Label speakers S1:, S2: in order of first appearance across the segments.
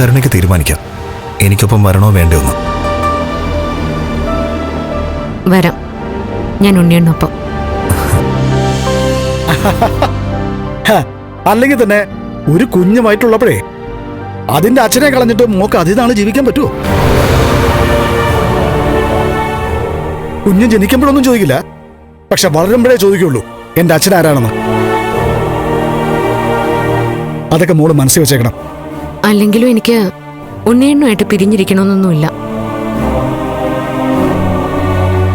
S1: കരുണയ്ക്ക് തീരുമാനിക്കാം. എനിക്കൊപ്പം വരണോ വേണ്ടോ എന്ന്.
S2: വരാം. ഞാൻ ഉണ്ണിയണ്ണൊപ്പം.
S3: ഹ, അല്ലെങ്കിൽ തന്നെ ഒരു കുഞ്ഞുമായിട്ടുള്ളപ്പോഴേ അതിന്റെ അച്ഛനെ കളഞ്ഞിട്ട് മോക്ക് അതിനാണ് ജീവിക്കാൻ പറ്റുമോ കുഞ്ഞ് ജനിക്കുമ്പോഴൊന്നും ചോദിക്കില്ല. പക്ഷെ വളരുമ്പോഴേ ചോദിക്കുള്ളൂ എന്റെ അച്ഛൻ ആരാണെന്ന്. അതൊക്കെ മോൾ മനസ്സിൽ വെച്ചേക്കണം.
S2: അല്ലെങ്കിലും എനിക്ക് ഉണ്ണിയണ്ണുമായിട്ട് പിരിഞ്ഞിരിക്കണമെന്നൊന്നുമില്ല.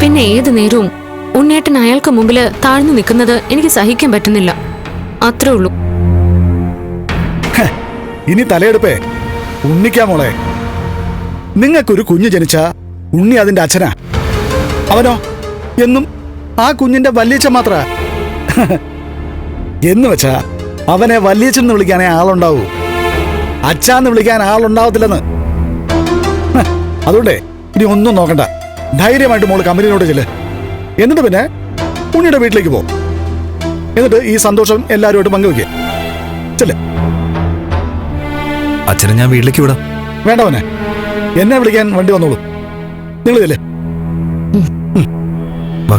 S2: പിന്നെ ഏത് നേരവും ഉണ്ണേട്ടൻ അയാൾക്ക് മുമ്പിൽ താഴ്ന്നു നിൽക്കുന്നത് എനിക്ക് സഹിക്കാൻ പറ്റുന്നില്ല. അത്രേ ഉള്ളൂ.
S3: ഇനി തലയെടുപ്പേ. ഉണ്ണിക്കാ മോളെ. നിങ്ങൾക്കൊരു കുഞ്ഞ് ജനിച്ച ഉണ്ണി അതിന്റെ അച്ഛനാ. അവനോ? എന്നും ആ കുഞ്ഞിന്റെ വല്യച്ഛ മാത്ര. എന്ന് വെച്ചാ അവനെ വല്യച്ഛൻ എന്ന് വിളിക്കാനേ ആളുണ്ടാവൂ. അച്ഛാന്ന് വിളിക്കാൻ ആളുണ്ടാവത്തില്ലെന്ന്. അതുകൊണ്ടേ ഇനി ഒന്നും നോക്കണ്ട. ധൈര്യമായിട്ട് മോൾ കമ്പനിയിലോട്ട് ചെല്ല്. എന്നിട്ട് പിന്നെ ഉണ്ണിയുടെ വീട്ടിലേക്ക് പോ. എന്നിട്ട് ഈ സന്തോഷം എല്ലാവരുമായിട്ട് പങ്കുവെക്കുക ചെല്ലേ.
S1: അച്ഛനെ ഞാൻ വീട്ടിലേക്ക് വിടാം.
S3: വേണ്ടവനെ എന്നെ വിളിക്കാൻ വണ്ടി വന്നോളൂ. നിങ്ങൾ ചെല്ലേ.
S1: വാ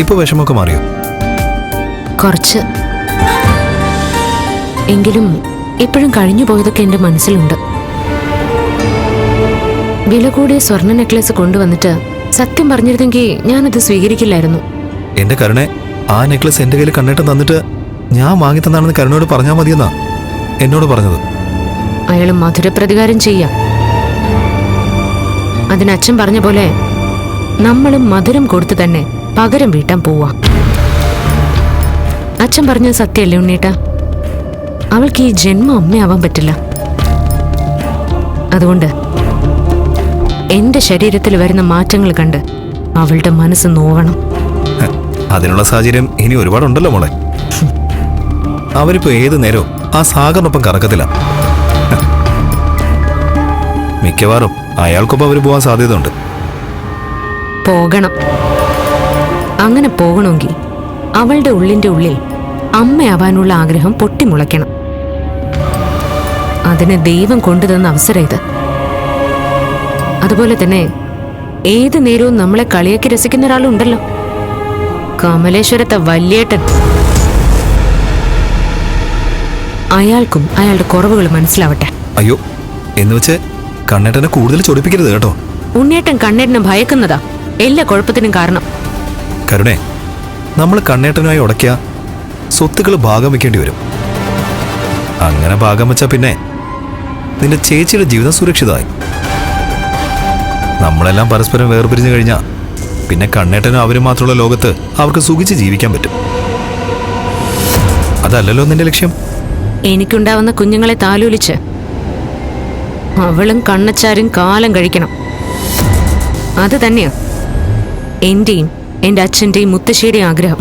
S1: ഇപ്പൊ വിഷമമൊക്കെ മാറിയോ?
S2: കുറച്ച്. എങ്കിലും ഇപ്പോഴും കഴിഞ്ഞു പോയതൊക്കെ എന്റെ മനസ്സിലുണ്ട്. വില കൂടിയ സ്വർണ നെക്ലേസ് കൊണ്ടുവന്നിട്ട് സത്യം പറഞ്ഞിരുന്നെങ്കിൽ ഞാനത് സ്വീകരിക്കില്ലായിരുന്നു.
S1: എന്റെ കരുണെ ആ നെക്ലസ് എന്റെ കയ്യിൽ കണ്ണിട്ട് തന്നിട്ട് ഞാൻ വാങ്ങി തന്നാണെന്ന് കരുണയോട് പറഞ്ഞാൽ മതിയെന്നാ എന്നോട് പറഞ്ഞത്.
S2: അയാൾ മധുരപ്രതികാരം ചെയ്യാം. അതിന് അച്ഛൻ പറഞ്ഞ പോലെ നമ്മളും മധുരം കൊടുത്തു തന്നെ പകരം വീട്ടാൻ പോവാ. അച്ഛൻ പറഞ്ഞ സത്യല്ലേ ഉണ്ണീട്ട അവൾക്ക് ഈ ജന്മം അമ്മയാവാൻ പറ്റില്ല. അതുകൊണ്ട് എന്റെ ശരീരത്തിൽ വരുന്ന മാറ്റങ്ങൾ കണ്ട് അവളുടെ മനസ്സ് നോവണം.
S1: അതിനുള്ള സാഹചര്യം ഇനി ഒരുപാടുണ്ടല്ലോ മോളെ. അവരിപ്പോ ഏത് നേരവും ആ സാഗറിനൊപ്പം കറക്കത്തില്ല. മിക്കവാറും അയാൾക്കൊപ്പം അവർ പോകാൻ സാധ്യതയുണ്ട്.
S2: പോകണം. അങ്ങനെ പോകണമെങ്കിൽ അവളുടെ ഉള്ളിന്റെ ഉള്ളിൽ അമ്മയാവാനുള്ള ആഗ്രഹം പൊട്ടിമുളയ്ക്കണം. അതിന് ദൈവം കൊണ്ടുതന്ന അവസരം ഇത്. അതുപോലെ തന്നെ ഏത് നേരവും നമ്മളെ കളിയാക്കി രസിക്കുന്ന ഒരാളുണ്ടല്ലോ. കമലേശ്വരത്തെ വല്യേട്ടൻ. അയാൾക്കും അയാളുടെ കുറവുകൾ മനസ്സിലാവട്ടെ.
S1: അയ്യോ എന്ന് വെച്ച് കണ്ണേട്ടനെ കൂടുതൽ ചൊടിപ്പിക്കരുത് കേട്ടോ.
S2: ഉണ്ണേട്ടൻ കണ്ണേട്ടനെ ഭയക്കുന്നതാ. എല്ലാ കുഴപ്പത്തിനും കാരണം.
S1: കരുണേ നമ്മൾ കണ്ണേട്ടനുമായി ഉടക്കിയ സ്വത്തുക്കൾ ഭാഗം വെക്കേണ്ടി വരും. അങ്ങനെ ഭാഗം വെച്ചാ പിന്നെ നിന്റെ ചേച്ചിയുടെ ജീവിതം സുരക്ഷിതമായി. നമ്മളെല്ലാം പരസ്പരം വേർപിരിഞ്ഞു കഴിഞ്ഞാൽ പിന്നെ കണ്ണേട്ടനും അവരും മാത്രമുള്ള ലോകത്ത് അവർക്ക് സുഖിച്ച് ജീവിക്കാൻ പറ്റും. അതല്ലല്ലോ നിന്റെ ലക്ഷ്യം?
S2: എനിക്കുണ്ടാവുന്ന കുഞ്ഞുങ്ങളെ താലോലിച്ച് അവളും കണ്ണച്ചാരും കാലം കഴിക്കണം. അത് തന്നെയാ. എന്റെയും എന്റെ അച്ഛന്റെയും മുത്തശ്ശിയുടെയും ആഗ്രഹം.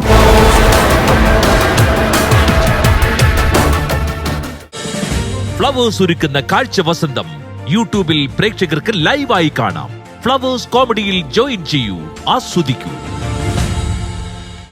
S4: ഫ്ലവേഴ്സ് ഒരുക്കുന്ന കാഴ്ച വസന്തം യൂട്യൂബിൽ പ്രേക്ഷകർക്ക് ലൈവായി കാണാം. ഫ്ലവേഴ്സ് കോമഡിയിൽ ജോയിൻ ചെയ്യൂ ആസ്വദിക്കൂ.